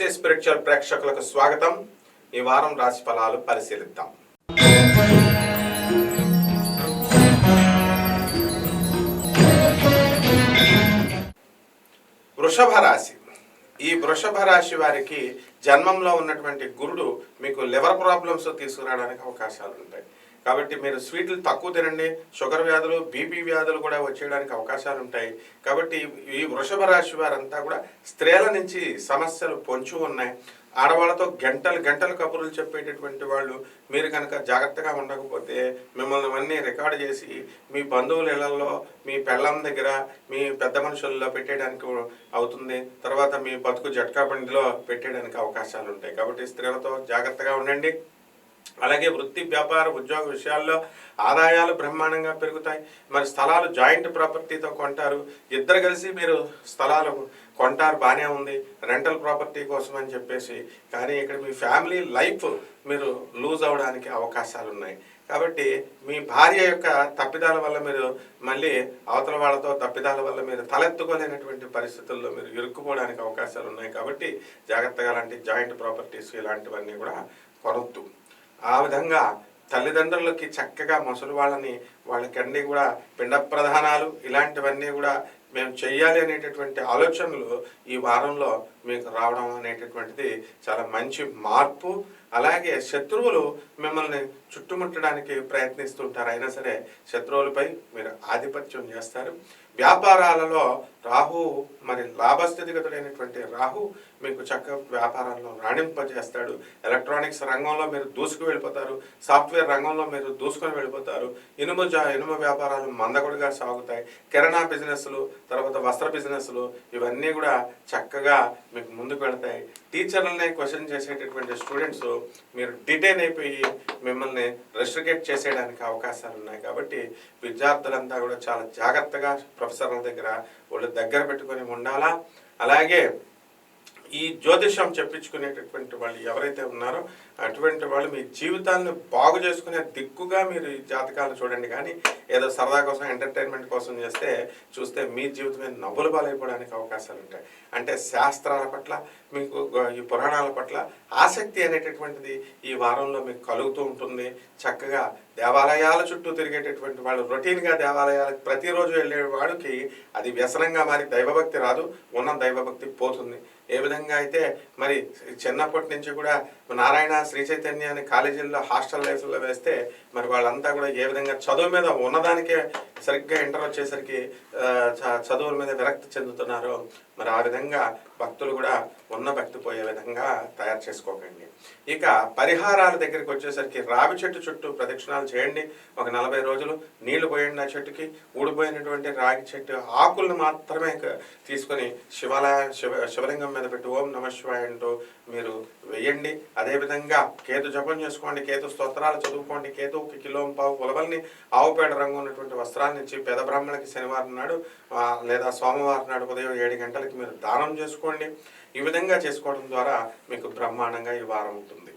Picture ప్రేక్షకులకు స్వాగతం. ఈ వారం రాశి ఫలాలు పరిశీలిద్దాం. వృషభ రాశి. ఈ వృషభ రాశి వారికి జన్మంలో ఉన్నటువంటి గురుడు మీకు లివర్ ప్రాబ్లమ్స్ తీసుకురావడానికి అవకాశాలు ఉంటాయి కాబట్టి మీరు స్వీట్లు తక్కువ తినండి షుగర్ వ్యాధులు బీపీ వ్యాధులు కూడా వచ్చేయడానికి అవకాశాలు ఉంటాయి. కాబట్టి ఈ వృషభ రాశి వారంతా కూడా స్త్రీల నుంచి సమస్యలు పొంచు ఉన్నాయి. ఆడవాళ్ళతో గంటలు గంటలు కబుర్లు చెప్పేటటువంటి వాళ్ళు మీరు కనుక జాగ్రత్తగా ఉండకపోతే మిమ్మల్ని అన్నీ రికార్డు చేసి మీ బంధువుల ఇళ్ళలో మీ పెళ్ళం దగ్గర మీ పెద్ద మనుషుల్లో పెట్టేయడానికి అవుతుంది. తర్వాత మీ బతుకు జట్కా బండిలో పెట్టేయడానికి అవకాశాలు ఉంటాయి. కాబట్టి స్త్రీలతో జాగ్రత్తగా ఉండండి. అలాగే వృత్తి వ్యాపార ఉద్యోగ విషయాల్లో ఆదాయాలు బ్రహ్మాండంగా పెరుగుతాయి. మరి స్థలాలు జాయింట్ ప్రాపర్టీతో కొంటారు. ఇద్దరు కలిసి మీరు స్థలాలు కొంటారు బాగానే ఉంది. రెంటల్ ప్రాపర్టీ కోసం అని చెప్పేసి. కానీ ఇక్కడ మీ ఫ్యామిలీ లైఫ్ మీరు లూజ్ అవడానికి అవకాశాలు ఉన్నాయి కాబట్టి మీ భార్య యొక్క తప్పిదాల వల్ల మీరు మళ్ళీ అవతల వాళ్ళతో తప్పిదాల వల్ల మీరు తలెత్తుకోలేనటువంటి పరిస్థితుల్లో మీరు ఇరుక్కుపోవడానికి అవకాశాలు ఉన్నాయి కాబట్టి జాగ్రత్తగా అలాంటి జాయింట్ ప్రాపర్టీస్ ఇలాంటివన్నీ కూడా కొనొద్దు. ఆ విధంగా తల్లిదండ్రులకి చక్కగా ముసలి వాళ్ళని వాళ్ళకన్నీ కూడా పిండ ప్రధానాలు ఇలాంటివన్నీ కూడా మేము చెయ్యాలి అనేటటువంటి ఆలోచనలు ఈ వారంలో మీకు రావడం అనేటటువంటిది చాలా మంచి మార్పు. అలాగే శత్రువులు మిమ్మల్ని చుట్టుముట్టడానికి ప్రయత్నిస్తుంటారు అయినా సరే శత్రువులపై మీరు ఆధిపత్యం చేస్తారు. వ్యాపారాలలో రాహు మరి లాభస్థితిగతుడైనటువంటి రాహు మీకు చక్క వ్యాపారాల్లో రాణింపజేస్తాడు. ఎలక్ట్రానిక్స్ రంగంలో మీరు దూసుకు వెళ్ళిపోతారు. సాఫ్ట్వేర్ రంగంలో మీరు దూసుకొని వెళ్ళిపోతారు. ఇనుము జా ఇనుము వ్యాపారాలు మందకొడిగా సాగుతాయి. కిరాణా బిజినెస్లు తర్వాత వస్త్ర బిజినెస్లు ఇవన్నీ కూడా చక్కగా మీకు ముందుకు వెళతాయి టీచర్లని క్వశ్చన్ చేసేటటువంటి స్టూడెంట్స్ మీరు డిటైన్ అయిపోయి మిమ్మల్ని రెస్ట్రికేట్ చేసేయడానికి అవకాశాలు ఉన్నాయి కాబట్టి విద్యార్థులంతా కూడా చాలా జాగ్రత్తగా ప్రొఫెసర్ల దగ్గర వాళ్ళు దగ్గర పెట్టుకొని ఉండాలా? అలాగే ఈ జ్యోతిషం చెప్పించుకునేటటువంటి వాళ్ళు ఎవరైతే ఉన్నారో అటువంటి వాళ్ళు మీ జీవితాన్ని బాగు చేసుకునే దిక్కుగా మీరు ఈ జాతకాలు చూడండి. కానీ ఏదో సరదా కోసం ఎంటర్టైన్మెంట్ కోసం చేస్తే చూస్తే మీ జీవితమే నవ్వులు పాలైపోవడానికి అవకాశాలు ఉంటాయి. అంటే శాస్త్రాల పట్ల మీకు ఈ పురాణాల పట్ల ఆసక్తి అనేటటువంటిది ఈ వారంలో మీకు కలుగుతూ ఉంటుంది. చక్కగా దేవాలయాల చుట్టూ తిరిగేటటువంటి వాళ్ళు రొటీన్గా దేవాలయాలకు ప్రతిరోజు వెళ్ళే వాడికి అది వ్యసనంగా మారి దైవభక్తి రాదు ఉన్న దైవభక్తి పోతుంది. ఏ విధంగా అయితే మరి చిన్నప్పటి నుంచి కూడా నారాయణ శ్రీ చైతన్య అని కాలేజీల్లో హాస్టల్ లైఫ్లో వేస్తే మరి వాళ్ళంతా కూడా ఏ విధంగా చదువు మీద ఉన్నదానికే సరిగ్గా ఇంటర్ వచ్చేసరికి చ- చదువుల మీద విరక్తి చెందుతున్నారు మరి ఆ విధంగా భక్తులు కూడా ఉన్న భక్తి పోయే విధంగా తయారు చేసుకోకండి. ఇక పరిహారాల దగ్గరికి వచ్చేసరికి రావి చెట్టు చుట్టూ ప్రదక్షిణాలు చేయండి. ఒక నలభై రోజులు నీళ్ళు పోయండి ఆ చెట్టుకి ఊడిపోయినటువంటి రాగి చెట్టు ఆకులను మాత్రమే తీసుకొని శివాలయ శివ శివలింగం మీద పెట్టి ఓం నమ శివాయ అంటూ మీరు వేయండి. అదేవిధంగా కేతు జపం చేసుకోండి కేతు స్తోత్రాలు చదువుకోండి కేతువుకి కిలోం పావు ఉలవల్ని ఆవుపేట రంగు ఉన్నటువంటి వస్త్రాన్ని ఇచ్చి పెద బ్రాహ్మణులకి శనివారం నాడు లేదా సోమవారం నాడు ఉదయం ఏడు గంటలకి మీరు దానం చేసుకోండి. ఈ విధంగా చేసుకోవడం ద్వారా మీకు బ్రహ్మాండంగా ఈ వారం ఉంటుంది